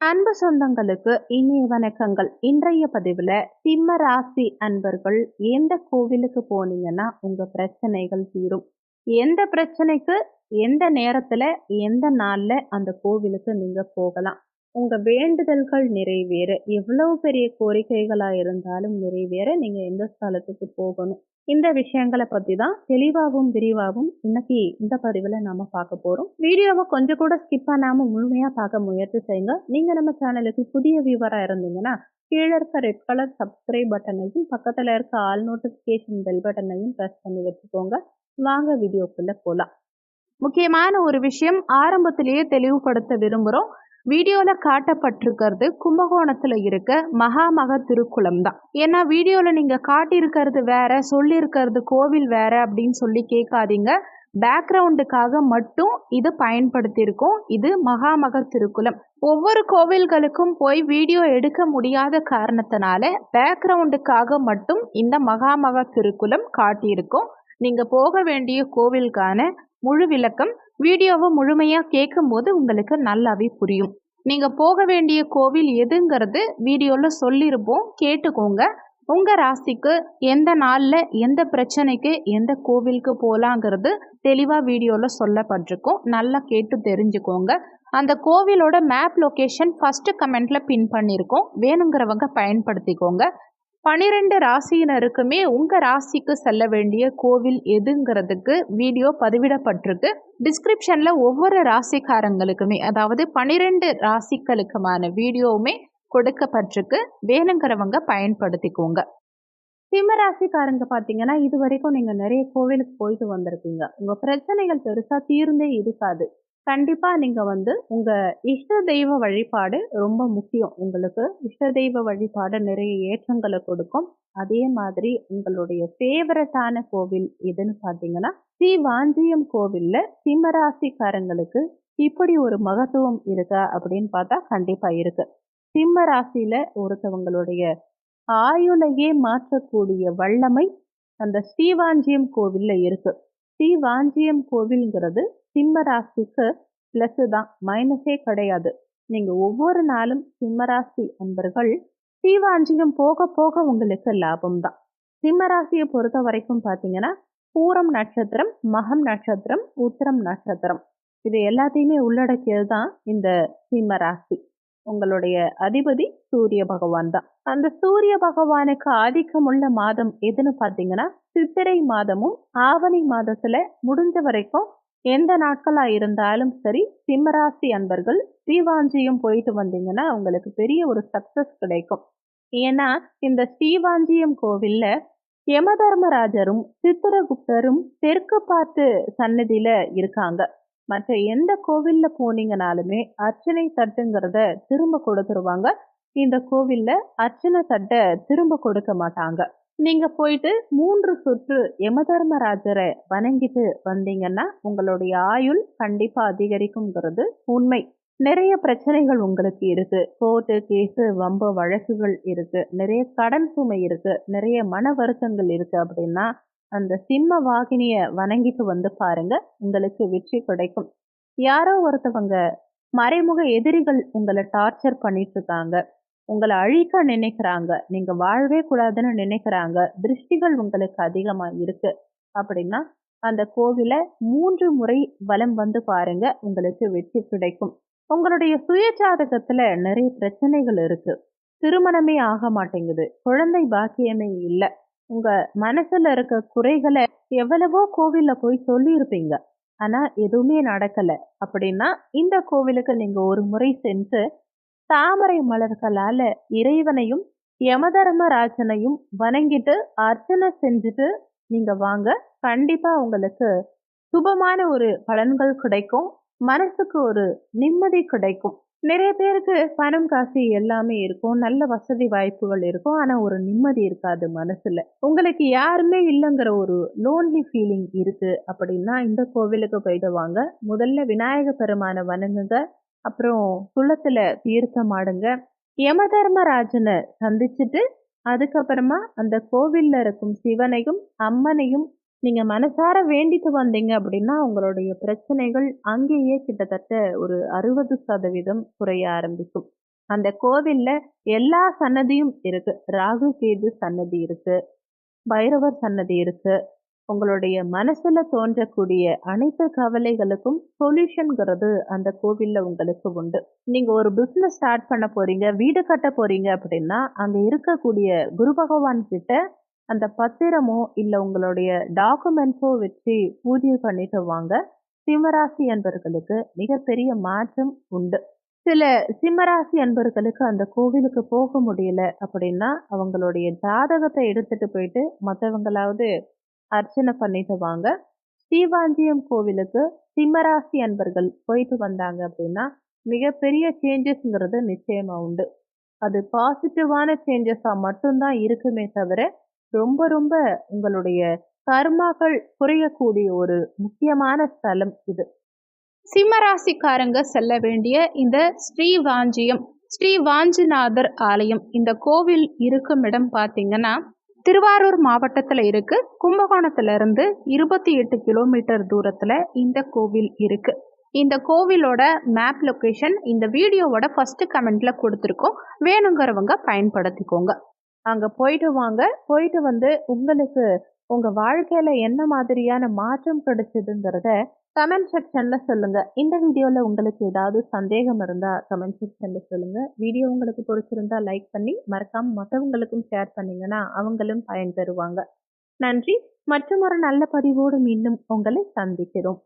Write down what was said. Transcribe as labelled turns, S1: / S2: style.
S1: அன்பு சொந்தங்களுக்கு இனிய வணக்கங்கள். இன்றைய பதிவில் சிம்ம ராசி அன்பர்கள் எந்த கோவிலுக்கு போனீங்கன்னா உங்கள் பிரச்சனைகள் தீரும். எந்த பிரச்சனைக்கு எந்த நேரத்தில் எந்த நாளில் அந்த கோவிலுக்கு நீங்கள் போகலாம். உங்கள் வேண்டுதல்கள் நிறைவேற எவ்வளவு பெரிய கோரிக்கைகளாக இருந்தாலும் நிறைவேற நீங்கள் எந்த ஸ்தலத்துக்கு போகணும். இந்த விஷயங்களை பத்தி தான் தெளிவாகவும் விரிவாகவும் இன்னைக்கு இந்த பதிவில் நாம பார்க்க போறோம். வீடியோவை கொஞ்சம் கூட ஸ்கிப் பண்ணாம முழுமையா பார்க்க முயற்சி செய்யுங்க. நீங்க நம்ம சேனலுக்கு புதிய வியூவரா இருந்தீங்கன்னா கீழே இருக்க ரெட் கலர் சப்ஸ்கிரைப் பட்டனையும் பக்கத்துல இருக்க ஆல் நோட்டிபிகேஷன் பெல் பட்டனையும் ப்ரெஸ் பண்ணி வச்சுக்கோங்க. வாங்க வீடியோக்குள்ள போலாம். முக்கியமான ஒரு விஷயம் ஆரம்பத்திலேயே தெளிவுபடுத்த விரும்புகிறோம் வீடியோவில் காட்டப்பட்டிருக்கிறது கும்பகோணத்தில் இருக்க மகாமக திருக்குளம் தான் ஏன்னா வீடியோவில் நீங்கள் காட்டியிருக்கிறது வேற சொல்லியிருக்கிறது கோவில் வேற அப்படின்னு சொல்லி கேட்காதீங்க. பேக்ரவுண்டுக்காக மட்டும் இது பயன்படுத்தியிருக்கோம். இது மகாமக திருக்குளம். ஒவ்வொரு கோவில்களுக்கும் போய் வீடியோ எடுக்க முடியாத காரணத்தினால பேக்ரவுண்டுக்காக மட்டும் இந்த மகாமக திருக்குளம் காட்டியிருக்கோம். நீங்கள் போக வேண்டிய கோவிலுக்கான முழு விளக்கம் வீடியோவை முழுமையாக கேட்கும்போது உங்களுக்கு நல்லாவே புரியும். நீங்கள் போக வேண்டிய கோவில் எதுங்கிறது வீடியோவில் சொல்லியிருப்போம் கேட்டுக்கோங்க. உங்கள் ராசிக்கு எந்த நாளில் எந்த பிரச்சனைக்கு எந்த கோவிலுக்கு போகலாங்கிறது தெளிவாக வீடியோவில் சொல்லப்பட்டிருக்கும். நல்லா கேட்டு தெரிஞ்சுக்கோங்க. அந்த கோவிலோட மேப் லொக்கேஷன் ஃபஸ்ட்டு கமெண்ட்டில் பின் பண்ணியிருக்கோம் வேணுங்கிறவங்க பயன்படுத்திக்கோங்க. பனிரெண்டு ராசியினருக்குமே உங்கள் ராசிக்கு செல்ல வேண்டிய கோவில் எதுங்கிறதுக்கு வீடியோ பதிவிடப்பட்டிருக்கு. டிஸ்கிரிப்ஷனில் ஒவ்வொரு ராசிக்காரங்களுக்குமே அதாவது பனிரெண்டு ராசிகளுக்குமான வீடியோவுமே கொடுக்கப்பட்டிருக்கு. வேணுங்கிறவங்க பயன்படுத்திக்கோங்க. சிம்மராசிக்காரங்க பார்த்தீங்கன்னா இது வரைக்கும் நீங்கள் நிறைய கோவிலுக்கு போயிட்டு வந்திருக்கீங்க. உங்கள் பிரச்சனைகள் பெருசாக தீர்ந்தே இருக்காது. கண்டிப்பாக நீங்கள் வந்து உங்கள் இஷ்ட தெய்வ வழிபாடு ரொம்ப முக்கியம். உங்களுக்கு இஷ்ட தெய்வ வழிபாடு நிறைய ஏற்றங்களை கொடுக்கும். அதே மாதிரி உங்களுடைய ஃபேவரட்டான கோவில் எதுன்னு பார்த்தீங்கன்னா ஸ்ரீ வாஞ்சியம் கோவிலில் சிம்மராசிக்காரங்களுக்கு இப்படி ஒரு மகத்துவம் இருக்கா அப்படின்னு பார்த்தா கண்டிப்பாக இருக்கு. சிம்ம ராசியில் ஒருத்தவங்களுடைய ஆயுளையே மாற்றக்கூடிய வல்லமை அந்த ஸ்ரீவாஞ்சியம் கோவிலில் இருக்கு. ஸ்ரீவாஞ்சியம் கோவில்ங்கிறது சிம்ம ராசிக்கு ப்ளஸ்ஸு தான் மைனஸே கிடையாது. நீங்கள் ஒவ்வொரு நாளும் சிம்மராசி அன்பர்கள் தீவாஞ்சியம் போக போக உங்களுக்கு லாபம் தான். சிம்மராசியை பொறுத்த வரைக்கும் பார்த்தீங்கன்னா பூரம் நட்சத்திரம் மகம் நட்சத்திரம் உத்திரம் நட்சத்திரம். இது எல்லாத்தையுமே உள்ளடக்கியது தான் இந்த சிம்ம ராசி உங்களுடைய அதிபதி சூரிய பகவான் தான். அந்த சூரிய பகவானுக்கு ஆதிக்கம் உள்ள மாதம் எதுன்னு பார்த்தீங்கன்னா சித்திரை மாதமும் ஆவணி மாதத்துல முடிஞ்ச வரைக்கும் எந்த நாட்களாக இருந்தாலும் சரி சிம்மராசி அன்பர்கள் ஸ்ரீவாஞ்சியம் போயிட்டு வந்தீங்கன்னா உங்களுக்கு பெரிய ஒரு சக்ஸஸ் கிடைக்கும். ஏன்னா இந்த ஸ்ரீவாஞ்சியம் கோவில்ல யமதர்மராஜரும் சித்திரகுப்தரும் தெற்கு பார்த்து சன்னதியில இருக்காங்க. மற்ற எந்த கோவில்ல போனீங்கனாலுமே அர்ச்சனை தட்டுங்கிறத திரும்ப கொடுத்துருவாங்க. இந்த கோவில்ல அர்ச்சனை தட்டை திரும்ப கொடுக்க மாட்டாங்க. நீங்க போயிட்டு மூன்று சுற்று யமதர்மராஜரை வணங்கிட்டு வந்தீங்கன்னா உங்களுடைய ஆயுள் கண்டிப்பா அதிகரிக்குங்கிறது உண்மை. நிறைய பிரச்சனைகள் உங்களுக்கு இருக்கு. கோர்ட்டு கேஸு வம்பு வழக்குகள் இருக்கு. நிறைய கடன் சுமை இருக்கு. நிறைய மன வருத்தங்கள் இருக்கு அப்படின்னா அந்த சிம்ம வாகினிய வணங்கிட்டு வந்து பாருங்க. உங்களுக்கு வெற்றி கிடைக்கும். யாரோ ஒருத்தவங்க மறைமுக எதிரிகள் உங்களை டார்ச்சர் பண்ணிட்டு இருக்காங்க. உங்களை அழிக்க நினைக்கிறாங்க. நீங்க வாழவே கூடாதுன்னு நினைக்கிறாங்க. திருஷ்டிகள் உங்களுக்கு அதிகமா இருக்கு. அப்படின்னா அந்த கோவில மூன்று முறை வலம் வந்து பாருங்க. உங்களுக்கு வெற்றி கிடைக்கும். உங்களுடைய சுய ஜாதகத்துல நிறைய பிரச்சனைகள் இருக்கு. திருமணமே ஆக மாட்டேங்குது. குழந்தை பாக்கியமே இல்லை. உங்க மனசுல இருக்க குறைகளை எவ்வளவோ கோவில்ல போய் சொல்லியிருப்பீங்க. ஆனா எதுவுமே நடக்கல. அப்படின்னா இந்த கோவிலுக்கு நீங்க ஒரு முறை சென்று தாமரை மலர்களால இறைவனையும் யமதர்மராஜனையும் வணங்கிட்டு அர்ச்சனை செஞ்சுட்டு நீங்க வாங்க. கண்டிப்பா உங்களுக்கு சுபமான ஒரு பலன்கள் கிடைக்கும். மனசுக்கு ஒரு நிம்மதி கிடைக்கும். நிறைய பேருக்கு பணம் காசு எல்லாமே இருக்கும். நல்ல வசதி வாய்ப்புகள் இருக்கும். ஆனா ஒரு நிம்மதி இருக்காது மனசுல. உங்களுக்கு யாருமே இல்லைங்கிற ஒரு லோன்லி ஃபீலிங் இருக்கு அப்படின்னா இந்த கோவிலுக்கு போயிட்டு வாங்க. முதல்ல விநாயக பெருமானை வணங்குங்க. அப்புறம் குளத்துல தீர்த்தம் ஆடுங்க. யமதர்மராஜனை சந்திச்சுட்டு அதுக்கப்புறமா அந்த கோவில்ல இருக்கும் சிவனையும் அம்மனையும் நீங்க மனசார வேண்டிட்டு வந்தீங்க அப்படின்னா உங்களுடைய பிரச்சனைகள் அங்கேயே கிட்டத்தட்ட ஒரு அறுபது சதவீதம் குறைய ஆரம்பிக்கும். அந்த கோவில்ல எல்லா சன்னதியும் இருக்கு. ராகு கேது சன்னதி இருக்கு. பைரவர் சன்னதி இருக்கு. உங்களுடைய மனசுல தோன்றக்கூடிய அனைத்து கவலைகளுக்கும் சொல்யூஷன்ங்கிறது அந்த கோவில்ல உங்களுக்கு உண்டு. நீங்க ஒரு பிசினஸ் ஸ்டார்ட் பண்ண போறீங்க வீடு கட்ட போறீங்க அப்படின்னா அங்க இருக்கக்கூடிய குரு பகவான் கிட்ட அந்த பத்திரமோ இல்ல உங்களுடைய டாக்குமெண்ட்ஸோ வச்சு பூஜை பண்ணிட்டு வாங்க. சிம்மராசி அன்பர்களுக்கு மிகப்பெரிய மாற்றம் உண்டு. சில சிம்மராசி அன்பர்களுக்கு அந்த கோவிலுக்கு போக முடியல அப்படின்னா அவங்களுடைய ஜாதகத்தை எடுத்துட்டு போயிட்டு மற்றவங்களாவது அர்ச்சனை பண்ணிட்டு வாங்க ஸ்ரீவாஞ்சியம் கோவிலுக்கு சிம்மராசி அன்பர்கள் போயிட்டு வந்தாங்க அப்படின்னா மிகப்பெரிய சேஞ்சஸ்ங்கிறது நிச்சயமாக உண்டு. அது பாசிட்டிவான சேஞ்சஸாக மட்டும்தான் இருக்குமே தவிர ரொம்ப ரொம்ப உங்களுடைய கர்மாக்கள் குறையக்கூடிய ஒரு முக்கியமான ஸ்தலம் இது.
S2: சிம்மராசிக்காரங்க செல்ல வேண்டிய இந்த ஸ்ரீவாஞ்சியம் ஸ்ரீ வாஞ்சிநாதர் ஆலயம் இந்த கோவில் இருக்கும் இடம் பார்த்தீங்கன்னா திருவாரூர் மாவட்டத்தில் இருக்கு. கும்பகோணத்துல இருந்து இருபத்தி எட்டு கிலோமீட்டர் தூரத்தில் இந்த கோவில் இருக்கு. இந்த கோவிலோட மேப் லொக்கேஷன் இந்த வீடியோவோட ஃபர்ஸ்ட் கமெண்ட்ல கொடுத்துருக்கோம். வேணுங்கிறவங்க பயன்படுத்திக்கோங்க.
S1: அங்கே போயிட்டு வாங்க. போயிட்டு வந்து உங்களுக்கு உங்கள் வாழ்க்கையில் என்ன மாதிரியான மாற்றம் கிடைச்சதுங்கிறத கமெண்ட் செக்ஷனில் சொல்லுங்கள் இந்த வீடியோவில் உங்களுக்கு ஏதாவது சந்தேகம் இருந்தால் கமெண்ட் செக்ஷனில் சொல்லுங்கள் வீடியோ உங்களுக்கு பிடிச்சிருந்தா லைக் பண்ணி மறக்காமல் மற்றவங்களுக்கும் ஷேர் பண்ணிங்கன்னா அவங்களும் பயன்பெறுவாங்க நன்றி. மற்றும் ஒரு நல்ல பதிவோடு மீண்டும் உங்களை சந்திக்கிறோம்.